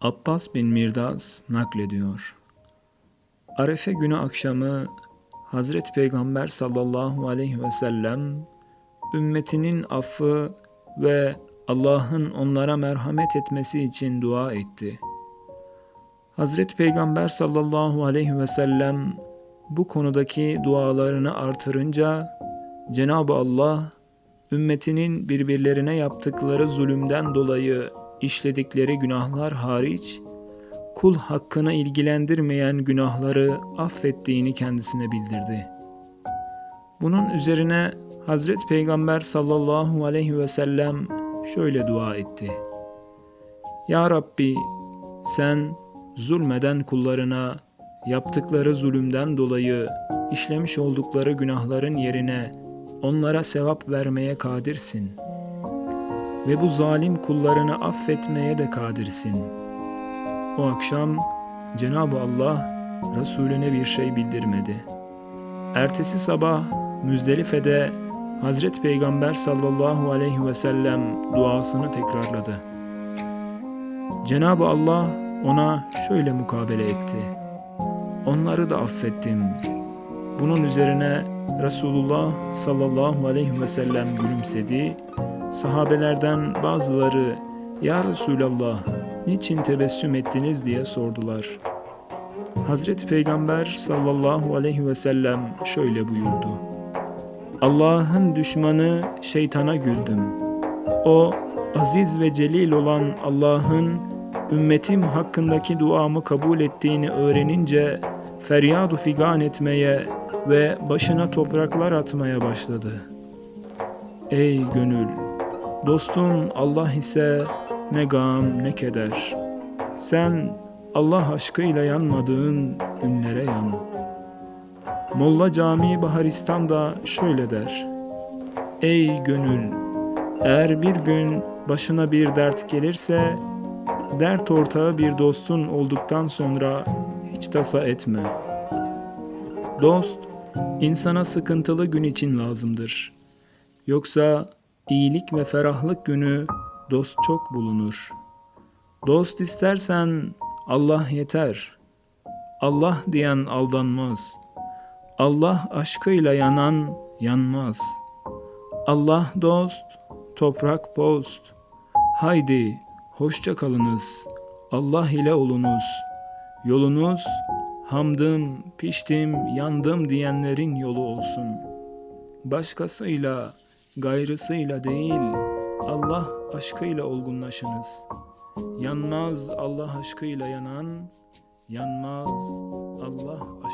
Abbas bin Mirdaz naklediyor. Arefe günü akşamı Hazreti Peygamber sallallahu aleyhi ve sellem ümmetinin affı ve Allah'ın onlara merhamet etmesi için dua etti. Hazreti Peygamber sallallahu aleyhi ve sellem bu konudaki dualarını artırınca Cenab-ı Allah ümmetinin birbirlerine yaptıkları zulümden dolayı işledikleri günahlar hariç kul hakkını ilgilendirmeyen günahları affettiğini kendisine bildirdi. Bunun üzerine Hazreti Peygamber sallallahu aleyhi ve sellem şöyle dua etti. Ya Rabbi sen zulmeden kullarına yaptıkları zulümden dolayı işlemiş oldukları günahların yerine onlara sevap vermeye kadirsin. Ve bu zalim kullarını affetmeye de kadirsin. O akşam Cenab-ı Allah Resulüne bir şey bildirmedi. Ertesi sabah Müzdelife'de Hazreti Peygamber sallallahu aleyhi ve sellem duasını tekrarladı. Cenab-ı Allah ona şöyle mukabele etti. Onları da affettim. Bunun üzerine Resulullah sallallahu aleyhi ve sellem gülümsedi. Sahabelerden bazıları Ya Resulallah niçin tebessüm ettiniz diye sordular. Hazreti Peygamber sallallahu aleyhi ve sellem şöyle buyurdu. Allah'ın düşmanı şeytana güldüm. O aziz ve celil olan Allah'ın ümmetim hakkındaki duamı kabul ettiğini öğrenince feryadu figan etmeye ve başına topraklar atmaya başladı. Ey gönül! Dostun Allah ise ne gam ne keder. Sen Allah aşkıyla yanmadığın günlere yan. Molla Camii Baharistan'da şöyle der. Ey gönül! Eğer bir gün başına bir dert gelirse, dert ortağı bir dostun olduktan sonra hiç tasa etme. Dost, insana sıkıntılı gün için lazımdır. Yoksa iyilik ve ferahlık günü dost çok bulunur. Dost istersen Allah yeter. Allah diyen aldanmaz. Allah aşkıyla yanan yanmaz. Allah dost, toprak post. Haydi hoşça kalınız. Allah ile olunuz. Yolunuz hamdım, piştim, yandım diyenlerin yolu olsun. Başkasıyla, gayrısıyla değil, Allah aşkıyla olgunlaşınız. Yanmaz Allah aşkıyla yanan, yanmaz Allah aşkıyla